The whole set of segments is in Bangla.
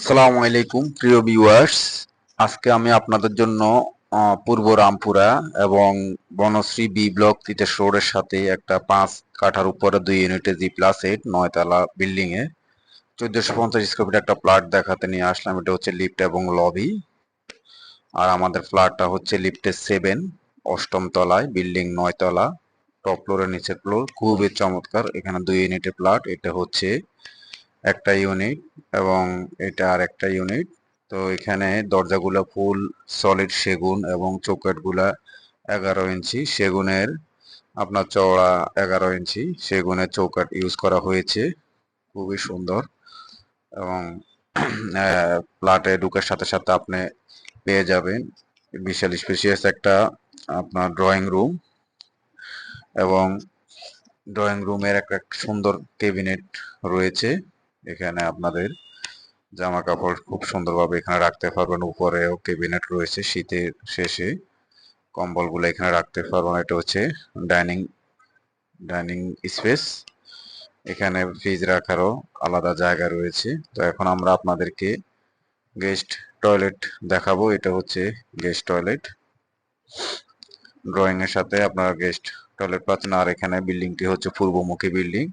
আসসালামু আলাইকুম, প্রিয় ভিউয়ার্স আজকে আমি আপনাদের জন্য পূর্ব রামপুরা এবং বনশ্রী বি ব্লক তিতাস রোডের সাথে একটা পাঁচ কাঠার উপরে দুই ইউনিটের জি প্লাস এইট নয়তলা বিল্ডিং এ চোদ্দশো পঞ্চাশ স্কোয়ার একটা প্লট দেখাতে নিয়ে আসলাম। এটা হচ্ছে লিফট এবং লবি আর আমাদের ফ্ল্যাটটা হচ্ছে লিফটের সেভেন অষ্টম তলায়, বিল্ডিং নয়তলা টপ ফ্লোরের নিচের ফ্লোর খুবই চমৎকার। এখানে দুই ইউনিটের প্লট এটা হচ্ছে একটা ইউনিট এবং এটা আর একটা ইউনিট তো এখানে দরজাগুলো ফুল সলিড সেগুন এবং চৌকাটগুলা এগারো ইঞ্চি। সেগুনের আপনার চওড়া এগারো ইঞ্চি। সেগুনের চৌকাট ইউজ করা হয়েছে। খুবই সুন্দর এবং প্লাটে ঢুকার সাথে সাথে আপনি পেয়ে যাবেন। বিশাল স্পেশিয়াস একটা আপনার ড্রয়িং রুম এবং ড্রয়িং রুমের একটা সুন্দর কেবিনেট রয়েছে। এখানে আপনাদের জামা কাপড় খুব সুন্দরভাবে এখানে রাখতে পারবেন। উপরেও কেবিনেট রয়েছে শীতের শেষে। কম্বলগুলো এখানে রাখতে পারবেন। এটা হচ্ছে ডাইনিং ডাইনিং স্পেস এখানে ফ্রিজ রাখারও আলাদা জায়গা রয়েছে। তো এখন আমরা আপনাদেরকে গেস্ট টয়লেট দেখাবো। এটা হচ্ছে গেস্ট টয়লেট ড্রয়িং এর সাথে আপনারা গেস্ট টয়লেট পাচ্ছেন। আর এখানে বিল্ডিংটি হচ্ছে পূর্বমুখী বিল্ডিং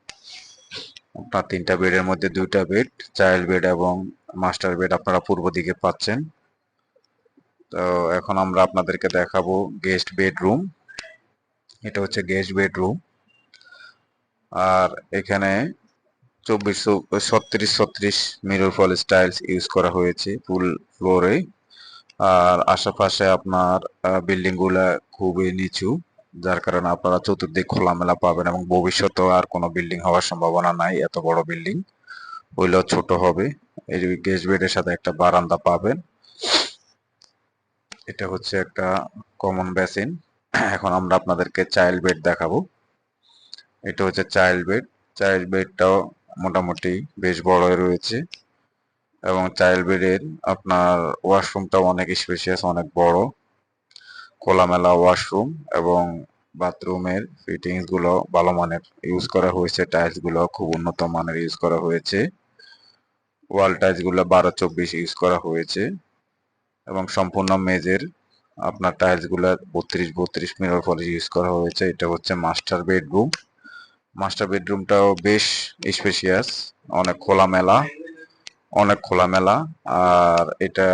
আপনার তিনটা বেডের মধ্যে দুইটা বেড চাইল্ড বেড এবং মাস্টার বেড আপনারা পূর্ব দিকে পাচ্ছেন। তো এখন আমরা আপনাদেরকে দেখাবো গেস্ট বেডরুম এটা হচ্ছে গেস্ট বেডরুম আর এখানে চব্বিশশো ছত্রিশ ছত্রিশ মিরর ফল স্টাইলস ইউজ করা হয়েছে ফুল ফ্লোরে আর আশেপাশে আপনার বিল্ডিংগুলা খুবই নিচু। যার কারণে আপনারা চতুর্দিক খোলামেলা পাবেন এবং ভবিষ্যতেও আর কোনো বিল্ডিং হওয়ার সম্ভাবনা নাই, এত বড় বিল্ডিং হইলেও ছোট হবে। এই গেস্ট বেডের সাথে একটা বারান্দা পাবেন। এটা হচ্ছে একটা কমন বেসিন এখন আমরা আপনাদেরকে চাইল্ড বেড দেখাবো। এটা হচ্ছে চাইল্ড বেড চাইল্ড বেডটাও মোটামুটি বেশ বড় রয়েছে। এবং চাইল্ড বেডের আপনার ওয়াশরুমটাও অনেক স্পেশিয়াস অনেক বড়। খোলামেলা ওয়াশরুম এবং বাথরুমের ফিটিংসগুলো ভালো মানের ইউজ করা হয়েছে। টাইলসগুলো খুব উন্নত মানের ইউজ করা হয়েছে। ওয়াল টাইলসগুলো বারো চব্বিশ ইউজ করা হয়েছে। এবং সম্পূর্ণ মেজের আপনার টাইলসগুলো বত্রিশ বত্রিশ মিরর পলিশ ইউজ করা হয়েছে। এটা হচ্ছে মাস্টার বেডরুম মাস্টার বেডরুমটাও বেশ স্পেশিয়াস অনেক খোলামেলা অনেক খোলামেলা। আর এটা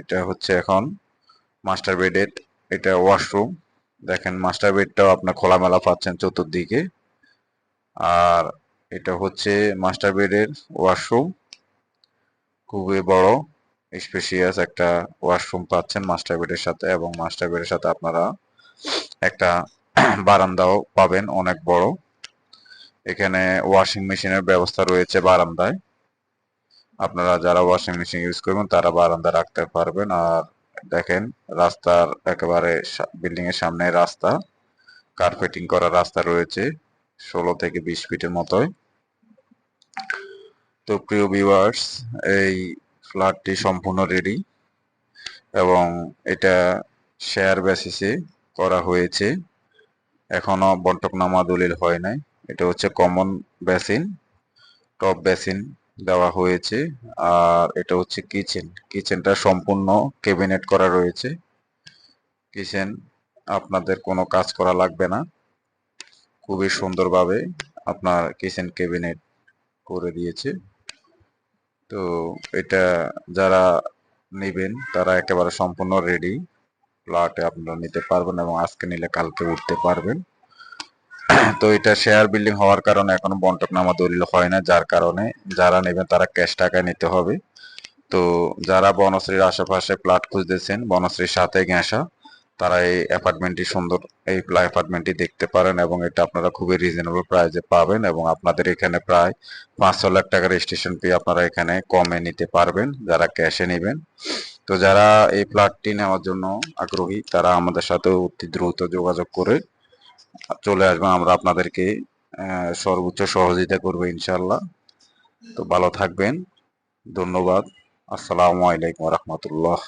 এটা হচ্ছে এখন মাস্টার বেডের এটা ওয়াশরুম দেখেন মাস্টার বেডটাও আপনার খোলামেলা পাচ্ছেন চতুর্দিকে। আর এটা হচ্ছে মাস্টার বেডের ওয়াশরুম খুবই বড় স্পেশিয়াস একটা ওয়াশরুম পাচ্ছেন মাস্টার বেডের সাথে এবং মাস্টার বেডের সাথে আপনারা একটা বারান্দাও পাবেন, অনেক বড়। এখানে ওয়াশিং মেশিনের ব্যবস্থা রয়েছে বারান্দায়। আপনারা যারা ওয়াশিং মেশিন ইউজ করবেন, তারা বারান্দা রাখতে পারবেন। আর দেখেন, রাস্তার একেবারে বিল্ডিং এর সামনে রাস্তা কার্পেটিং করা রাস্তা রয়েছে, ষোলো থেকে বিশ ফিটের মতোই। তো প্রিয় ভিউয়ার্স এই ফ্ল্যাটটি সম্পূর্ণ রেডি এবং এটা শেয়ার বেসিসে করা হয়েছে। এখনও বন্টকনামা দলিল হয় নাই। এটা হচ্ছে কমন বেসিন টপ বেসিন দেওয়া হয়েছে। আর এটা হচ্ছে কিচেন কিচেনটা সম্পূর্ণ কেবিনেট করা রয়েছে। কিচেন আপনাদের কোনো কাজ করা লাগবে না। খুবই সুন্দরভাবে আপনার কিচেন কেবিনেট করে দিয়েছে। তো এটা যারা নেবেন, তারা একেবারে সম্পূর্ণ রেডি প্লটে আপনারা নিতে পারবেন এবং আজকে নিলে কালকে উঠতে পারবেন। তো এটা শেয়ার বিল্ডিং হওয়ার কারণে এখনও বন্টকনামা দলিল হয় না, যার কারণে যারা নেবেন তারা ক্যাশ টাকায় নিতে হবে। তো যারা বনশ্রীর আশেপাশে প্লাট খুঁজতেছেন, বনশ্রীর সাথে ঘেঁষা, তারা এই অ্যাপার্টমেন্টটি সুন্দর, এই অ্যাপার্টমেন্টটি দেখতে পারেন এবং এটা আপনারা খুবই রিজনেবল প্রাইসে পাবেন এবং আপনাদের এখানে প্রায় পাঁচ ছ লাখ টাকার স্টেশন ফি আপনারা এখানে কমে নিতে পারবেন, যারা ক্যাশে নেবেন। তো যারা এই প্লাটটি নেওয়ার জন্য আগ্রহী, তারা আমাদের সাথে অতি দ্রুত যোগাযোগ করে চলে আসবেন, আমরা আপনাদেরকে সর্বোচ্চ সহযোগিতা করব ইনশাল্লাহ তো ভালো থাকবেন, ধন্যবাদ। আসসালামু আলাইকুম রহমতুল্লাহ।